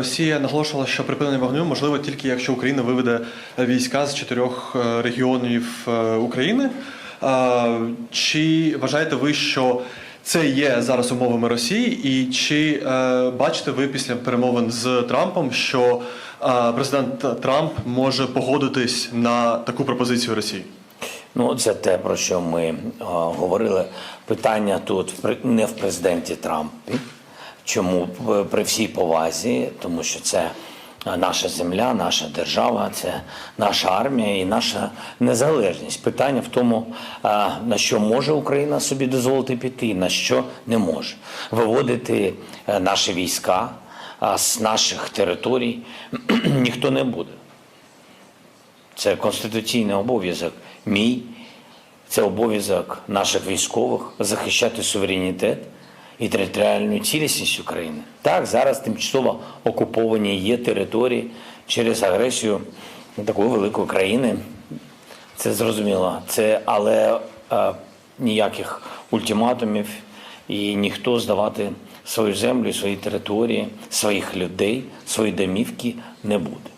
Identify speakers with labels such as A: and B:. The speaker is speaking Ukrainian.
A: Росія наголошувала, що припинення вогню можливо тільки якщо Україна виведе війська з чотирьох е, регіонів е, України. Чи вважаєте ви, що це є зараз умовами Росії, і чи е, бачите ви після перемовин з Трампом, що президент Трамп може погодитись на таку пропозицію Росії?
B: Ну, це те, про що ми говорили. Питання тут не в президенті Трампі. Чому при всій повазі? Тому що це е, наша земля, наша держава, це наша армія і наша незалежність. Питання в тому, е, на що може Україна собі дозволити піти, на що не може. Виводити е, наші війська е, з наших територій ніхто не буде. Це конституційний обов'язок мій, це обов'язок наших військових захищати суверенітет і територіальну цілісність України. Так, зараз тимчасово окуповані є території через агресію такої великої країни. Це зрозуміло. Це але е, ніяких ультиматумів і ніхто здавати свою землю, свої території, своїх людей, свої домівки не буде.